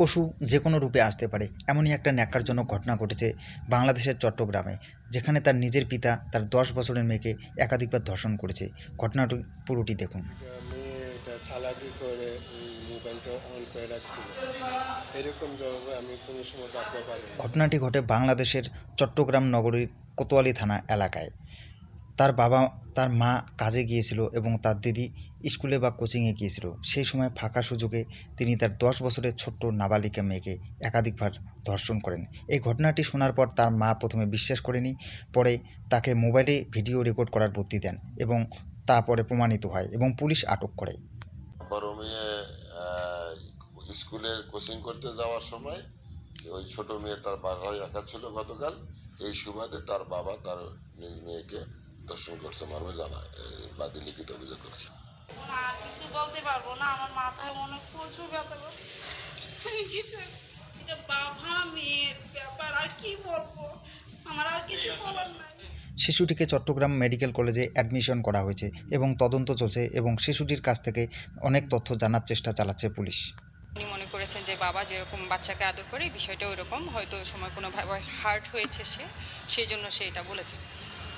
পশু যে কোনো রূপে আসতে পারে। এমনই একটা ন্যাক্কারজনক ঘটনা ঘটেছে বাংলাদেশের চট্টগ্রামে যেখানে তার নিজের পিতা তার দশ বছরের মেয়েকে একাধিকবার ধর্ষণ করেছে। ঘটনাটি পুরোটি দেখুন। এটা মেয়ে এটা চালাকি করে মোবাইলটা অন করে রাখছিল। এরকম জবাবে আমি কোনো সময় ভাবতে পারি ঘটনাটি ঘটে বাংলাদেশের চট্টগ্রাম নগরীর কোতোয়ালি থানা এলাকায়। তার বাবা, তার মা কাজে গিয়েছিল এবং তার দিদি স্কুলে বা কোচিংয়ে গিয়েছিল। সেই সময় ফাঁকা সুযোগে তিনি তার দশ বছরের ছোট্ট নাবালিকা মেয়েকে একাধিকবার ধর্ষণ করেন। এই ঘটনাটি শোনার পর তার মা প্রথমে বিশ্বাস করেনি, পরে তাকে মোবাইলে ভিডিও রেকর্ড করার বুদ্ধি দেন এবং তা পরে প্রমাণিত হয় এবং পুলিশ আটক করে। বড় মেয়ে স্কুলের কোচিং করতে যাওয়ার সময় ওই ছোট মেয়ে তার বাসায় একা ছিল গতকাল। এই সুবাদে তার বাবা তার নিজ মেয়েকে দর্শন করছে মর্মে জানায় বাদী লিখিত অভিযোগ করছে। আর কিছু বলতে পারব না আমার মাথায় মনে প্রচুর ব্যথা করছে। আমি কিছু এটা বাবা মেয়ের ব্যাপার আর কি বলব? আমার আর কিছু বলার নাই। শিশুটিকে চট্টগ্রাম মেডিকেল কলেজে অ্যাডমিশন করা হয়েছে এবং তদন্ত চলছে এবং শিশুটির কাছ থেকে অনেক তথ্য জানার চেষ্টা চালাচ্ছে পুলিশ। উনি মনে করেছেন যে বাবা যেরকম বাচ্চাকে আদর করে বিষয়টা ওইরকম হয়তো ওই সময় কোনোভাবে হার্ট হয়েছে সে সেই জন্য সে এটা বলেছে।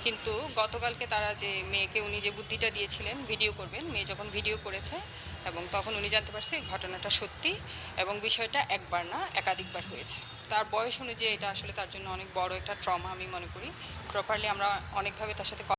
কিন্তু গতকালকে তারা যে মেয়েকে উনি যে বুদ্ধিটা দিয়েছিলেন ভিডিও করবেন, মেয়ে যখন ভিডিও করেছে এবং তখন উনি জানতে পারছে এই ঘটনাটা সত্যি এবং বিষয়টা একবার না, একাধিকবার হয়েছে। তার বয়স অনুযায়ী এটা আসলে তার জন্য অনেক বড় একটা ট্রমা আমি মনে করি। প্রপারলি আমরা অনেকভাবে তার সাথে